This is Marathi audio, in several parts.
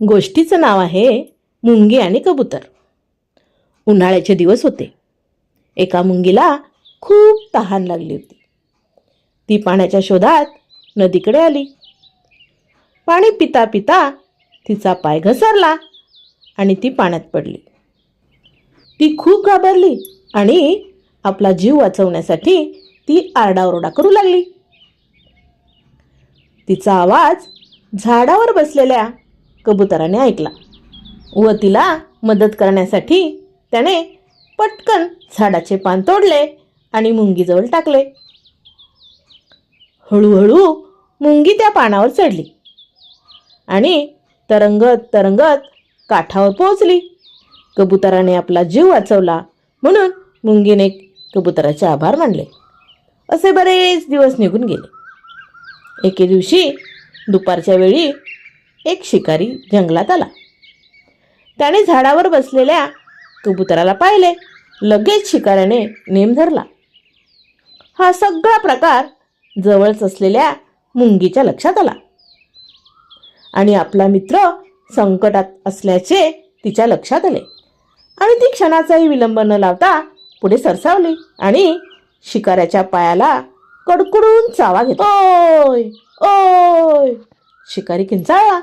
गोष्टीचं नाव आहे मुंगी आणि कबूतर. उन्हाळ्याचे दिवस होते. एका मुंगीला खूप तहान लागली होती. ती पाण्याच्या शोधात नदीकडे आली. पाणी पिता पिता तिचा पाय घसरला आणि ती पाण्यात पडली. ती खूप घाबरली आणि आपला जीव वाचवण्यासाठी ती आरडाओरडा करू लागली. तिचा आवाज झाडावर बसलेल्या कबुतराने ऐकला. व तिला मदत करण्यासाठी त्याने पटकन झाडाचे पान तोडले आणि मुंगीजवळ टाकले. हळूहळू मुंगी त्या पानावर चढली आणि तरंगत तरंगत काठावर पोहोचली. कबुतराने आपला जीव वाचवला म्हणून मुंगीने कबुतराचे आभार मानले. असे बरेच दिवस निघून गेले. एके दिवशी दुपारच्या वेळी एक शिकारी जंगलात आला. त्याने झाडावर बसलेल्या कबुतराला पाहिले. लगेच शिकाऱ्याने नेम धरला. हा सगळा प्रकार जवळच असलेल्या मुंगीच्या लक्षात आला. आणि आपला मित्र संकटात असल्याचे तिच्या लक्षात आले. आणि ती क्षणाचाही विलंब न लावता पुढे सरसावली आणि शिकाऱ्याच्या पायाला कडकडून चावा घेतो ओय! ओय! शिकारी किंचाळला.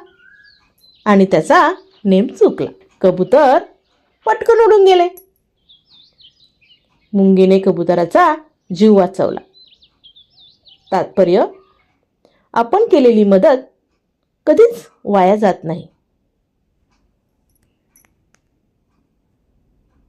आणि त्याचा नेम चुकला. कबूतर पटकन उडून गेले. मुंगीने कबुतराचा जीव वाचवला. तात्पर्य आपण केलेली मदत कधीच वाया जात नाही.